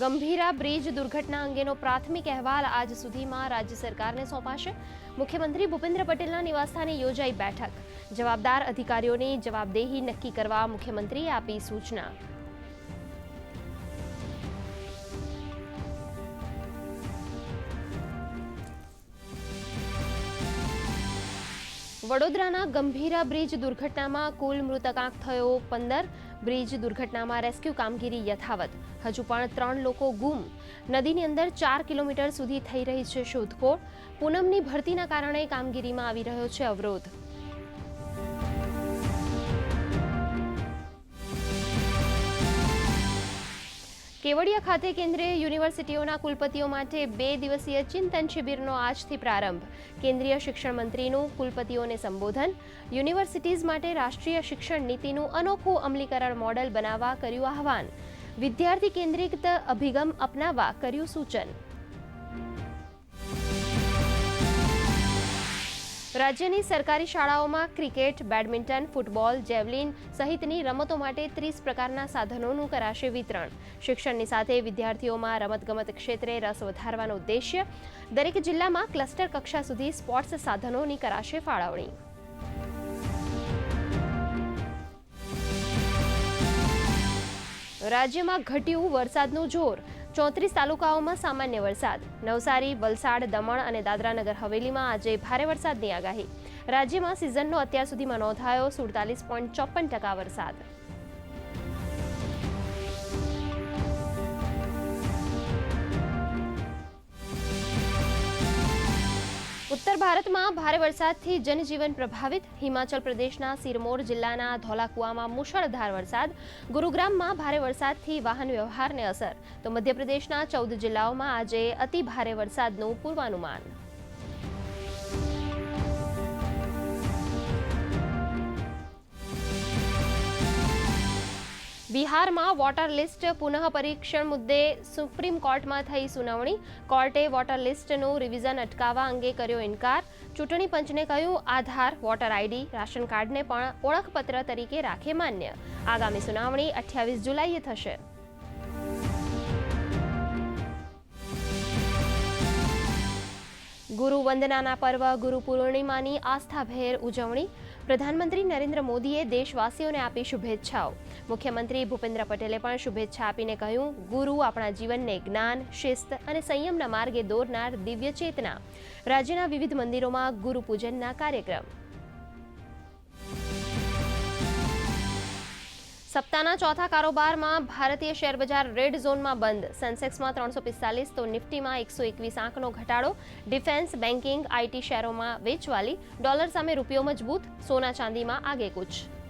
Gambhira bridge દુર્ઘટના અંગેનો પ્રાથમિક અહેવાલ આજ સુધીમાં રાજ્ય સરકારને સોંપાશે. મુખ્યમંત્રી ભૂપેન્દ્ર પટેલના નિવાસસ્થાને યોજાઈ બેઠક. જવાબદાર અધિકારીઓની જવાબદેહી નક્કી કરવા મુખ્યમંત્રીએ આપી સૂચના. વડોદરાના ગંભીરા બ્રિજ દુર્ઘટનામાં કુલ મૃતકાંક થયો પંદર. બ્રિજ દુર્ઘટનામાં રેસ્ક્યુ કામગીરી યથાવત. હજુ પણ ત્રણ લોકો ગુમ. નદીની અંદર ચાર કિલોમીટર સુધી થઈ રહી છે શોધખોળ. પૂનમની ભરતીના કારણે કામગીરીમાં આવી રહ્યો છે અવરોધ. કેવડિયા ખાતે કેન્દ્રીય યુનિવર્સિટીઓના કુલપતિઓ માટે બે દિવસીય ચિંતન શિબિરનો આજથી પ્રારંભ. કેન્દ્રીય શિક્ષણ મંત્રીનું કુલપતિઓને સંબોધન. યુનિવર્સિટીઝ માટે રાષ્ટ્રીય શિક્ષણ નીતિનું અનોખું અમલીકરણ મોડલ બનાવવા કર્યું આહવાન. વિદ્યાર્થી કેન્દ્રિત અભિગમ અપનાવવા કર્યું સૂચન. રાજ્યની સરકારી શાળાઓમાં ક્રિકેટ, બેડમિન્ટન, ફૂટબોલ, જેવલિન સહિતની રમતો માટે ત્રીસ પ્રકારના સાધનોનું કરાશે વિતરણ. શિક્ષણની સાથે વિદ્યાર્થીઓમાં રમતગમત ક્ષેત્રે રસ વધારવાનો ઉદ્દેશ્ય દરેક જિલ્લામાં ક્લસ્ટર કક્ષા સુધી સ્પોર્ટ્સ સાધનોની કરાશે ફાળવણી. રાજ્યમાં ઘટ્યું વરસાદનું જોર. ચોત્રીસ તાલુકાઓમાં સામાન્ય વરસાદ. નવસારી, વલસાડ, દમણ અને દાદરાનગર હવેલીમાં આજે ભારે વરસાદની આગાહી. રાજ્યમાં સિઝનનો અત્યાર સુધીમાં નોંધાયો સુડતાલીસ પોઈન્ટ ચોપન ટકા વરસાદ. ઉત્તર ભારતમાં ભારે વરસાદથી જનજીવન પ્રભાવિત. હિમાચલ પ્રદેશના સિરમોર જિલ્લાના ધોલાકુવામાં મુશળધાર વરસાદ. ગુરુગ્રામમાં ભારે વરસાદથી વાહન વ્યવહારને અસર. તો મધ્યપ્રદેશના ચૌદ જિલ્લાઓમાં આજે અતિ ભારે વરસાદનું પૂર્વાનુમાન. બિહારમાં વોટર લિસ્ટ પુનઃ પરીક્ષણ મુદ્દે સુપ્રીમ કોર્ટમાં થઈ સુનાવણી. કોર્ટે વોટર લિસ્ટનું રિવિઝન અટકાવવા અંગે કર્યો ઇનકાર. ચૂંટણી પંચને કહ્યું, આધાર, વોટર આઈડી, રાશન કાર્ડને પણ ઓળખપત્ર તરીકે રાખે માન્ય. આગામી સુનાવણી અઠ્યાવીસ જુલાઈએ થશે. ગુરુ વંદનાના પર્વ, ગુરુ પૂર્ણિમાની આસ્થાભેર ઉજવણી. પ્રધાનમંત્રી નરેન્દ્ર મોદીએ દેશવાસીઓને આપી શુભેચ્છાઓ. મુખ્યમંત્રી ભૂપેન્દ્ર પટેલે પણ શુભેચ્છા આપીને કહ્યું, ગુરુ આપણા જીવનને જ્ઞાન, શિસ્ત અને સંયમના માર્ગે દોરનાર દિવ્ય ચેતના. રાજ્યના વિવિધ મંદિરોમાં ગુરુ પૂજનના કાર્યક્રમ. સપ્તાહના ચોથા કારોબારમાં ભારતીય શેર બજાર રેડ ઝોનમાં બંધ. સેન્સેક્સમાં ત્રણસો પિસ્તાલીસ, તો નિફ્ટીમાં એકસો એકવીસ આંકનો ઘટાડો. ડિફેન્સ બેન્કિંગ આઈટી શેરોમાં વેચવાલી. ડોલર સામે રૂપિયો મજબૂત. સોના ચાંદીમાં આગેકૂચ.